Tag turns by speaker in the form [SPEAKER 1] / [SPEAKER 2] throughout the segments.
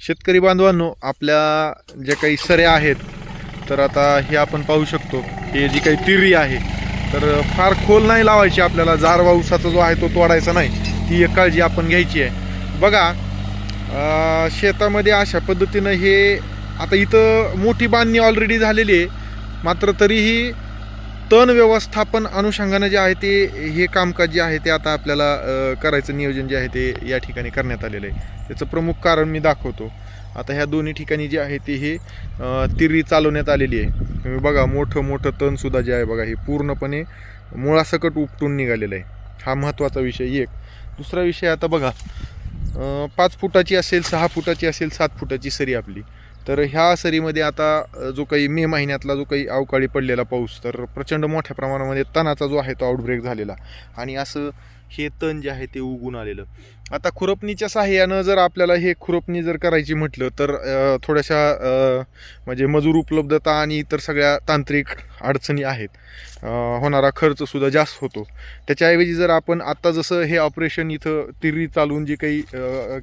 [SPEAKER 1] शेतकरी बांधवांनो आपल्या ज्या काही सऱ्या आहेत तर आता हे आपण पाहू शकतो हे जी काही तिरी आहे तर फार खोल नाही लावायची आपल्याला. जारवा उसाचा जो आहे तो तोडायचा नाही. ती एक काळजी आपण घ्यायची आहे. बघा शेतामध्ये अशा पद्धतीनं हे आता इथं मोठी बांधणी ऑलरेडी झालेली आहे. मात्र तरीही तण व्यवस्थापन अनुषंगानं जे आहे ते हे कामकाज जे आहे ते आता आपल्याला करायचं नियोजन जे आहे ते या ठिकाणी करण्यात आलेलं आहे. त्याचं प्रमुख कारण मी दाखवतो. आता ह्या दोन्ही ठिकाणी जे आहे ते हे तिरी चालवण्यात आलेली आहे. तुम्ही बघा मोठं मोठं तणसुद्धा जे आहे बघा हे पूर्णपणे मुळासकट उपटून निघालेलं आहे. हा महत्त्वाचा विषय एक. दुसरा विषय आता बघा पाच फुटाची असेल सहा फुटाची असेल सात फुटाची सरी आपली. तर ह्या सरीमध्ये आता जो काही मे महिन्यातला जो काही अवकाळी पडलेला पाऊस तर प्रचंड मोठ्या प्रमाणामध्ये तणाचा जो आहे तो आउटब्रेक झालेला. आणि असं हे तण जे आहे ते उगून आलेलं. आता खुरपणीच्या साह्यानं जर आपल्याला हे खुरपणी जर करायची म्हटलं तर थोड्याशा म्हणजे मजूर उपलब्धता आणि इतर सगळ्या तांत्रिक अडचणी आहेत. होणारा खर्चसुद्धा जास्त होतो. त्याच्याऐवजी जर आपण आत्ता जसं हे ऑपरेशन इथं तिरी चालवून जे काही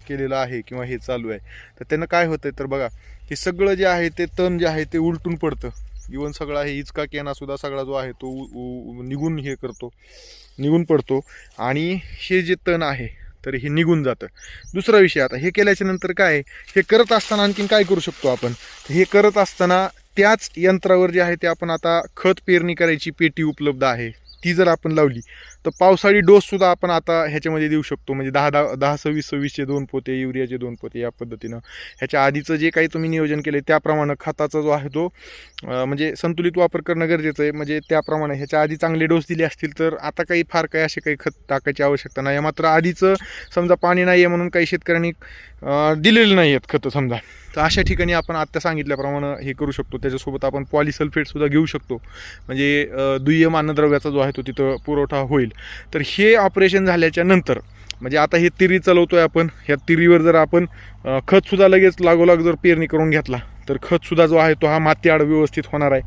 [SPEAKER 1] केलेलं आहे किंवा हे चालू आहे तर त्यानं काय होतं तर बघा हे सगळं जे आहे ते तण जे आहे ते उलटून पडतं. इवन सगळा हे इचका केना सुद्धा सगळा जो आहे तो उ- उ- निघून हे करतो. निघून पडतो. आणि हे जे तण आहे तर हे निघून जातं. दुसरा विषय आता हे केल्याच्यानंतर काय आहे, हे करत असताना आणखीन काय करू शकतो आपण? हे करत असताना त्याच यंत्रावर जे आहे ते आपण आता खत पेरणी करायची पेटी उपलब्ध आहे. ती जर आपण लावली तर पावसाळी डोससुद्धा आपण आता ह्याच्यामध्ये देऊ शकतो. म्हणजे दहा दहा दहा सव्वीस सव्वीसचे दोन पोते युरियाचे दोन पोते या पद्धतीनं. ह्याच्या आधीचं जे काही तुम्ही नियोजन केले त्याप्रमाणे खताचा जो आहे तो म्हणजे संतुलित वापर करणं गरजेचं आहे. म्हणजे त्याप्रमाणे ह्याच्या आधी चांगले डोस दिले असतील तर आता काही फार काही असे काही खत टाकायची आवश्यकता नाही. मात्र आधीचं समजा पाणी नाही आहे म्हणून काही शेतकऱ्यांनी दिलेलं नाही आहेत खतं समजा. तर अशा ठिकाणी आपण आत्ता सांगितल्याप्रमाणे हे करू शकतो. त्याच्यासोबत आपण पॉलिसल्फेटसुद्धा घेऊ शकतो. म्हणजे दुय्यम अन्नद्रव्याचा जो आहे तो तिथं पुरवठा होईल. तर हे ऑपरेशन झाल्याच्यानंतर म्हणजे आता हे तिरी चालवतो आहे आपण ह्या तिरीवर जर आपण खतसुद्धा लगेच लागोलाग जर पेरणी करून घेतला तर खतसुद्धा जो आहे तो हा माती आड व्यवस्थित होणार आहे.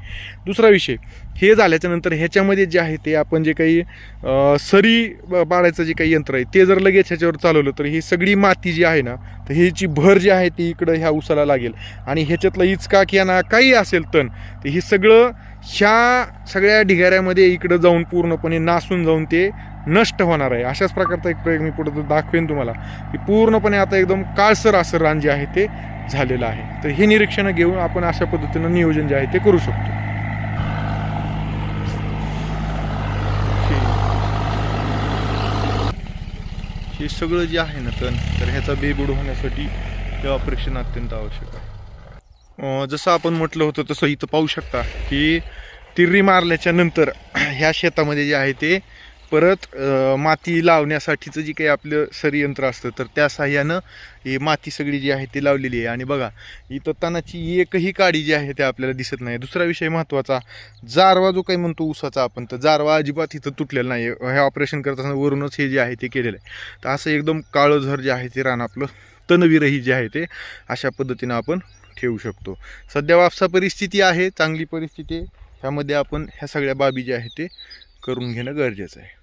[SPEAKER 1] दुसरा विषय हे झाल्याच्यानंतर ह्याच्यामध्ये जे आहे ते आपण जे काही सरी ब- जे काही यंत्र आहे ते जर लगेच ह्याच्यावर चालवलं तर ही सगळी माती जी आहे ना तर ह्याची भर जी आहे ती इकडं ह्या उसाला लागेल. आणि ह्याच्यातलं इचका किंवा काही असेल तण तर हे सगळं ह्या सगळ्या ढिगाऱ्यामध्ये इकडं जाऊन पूर्णपणे नासून जाऊन ते नष्ट होणार आहे. अशाच प्रकारचा एक प्रयोग मी पुढं दाखवेन तुम्हाला. की पूर्णपणे आता एकदम काळसर असं रान जे आहे ते झालेलं आहे. तर हे निरीक्षणं घेऊन आपण अशा पद्धतीनं नियोजन जे आहे ते करू शकतो. हे- सगळं जे आहे ना तण तर ह्याचा बेबुड होण्यासाठी हे ऑपरेशन अत्यंत आवश्यक आहे. जसं आपण म्हटलं होतं तसं इथं पाहू शकता की तिर्री मारल्याच्या नंतर ह्या शेतामध्ये जे आहे ते परत माती लावण्यासाठीचं जे काही आपलं सरयंत्र असतं तर त्या साह्यानं ही माती सगळी जी आहे ती लावलेली आहे. आणि बघा इथं तणाची एकही काडी जी आहे ते आपल्याला दिसत नाही. दुसरा विषय महत्त्वाचा जारवा जो काही म्हणतो ऊसाचा आपण तर जारवा अजिबात इथं तुटलेला नाही. हे ऑपरेशन करत असताना वरूनच हे जे आहे ते केलेलं आहे. तर असं एकदम काळं झर जे आहे ते रान आपलं तणविरही जे आहे ते अशा पद्धतीनं आपण ठेवू शकतो. सध्या वापसा परिस्थिती आहे चांगली परिस्थिती आहे. ह्यामध्ये आपण ह्या सगळ्या बाबी ज्या आहेत ते करून घेणं गरजेचं आहे.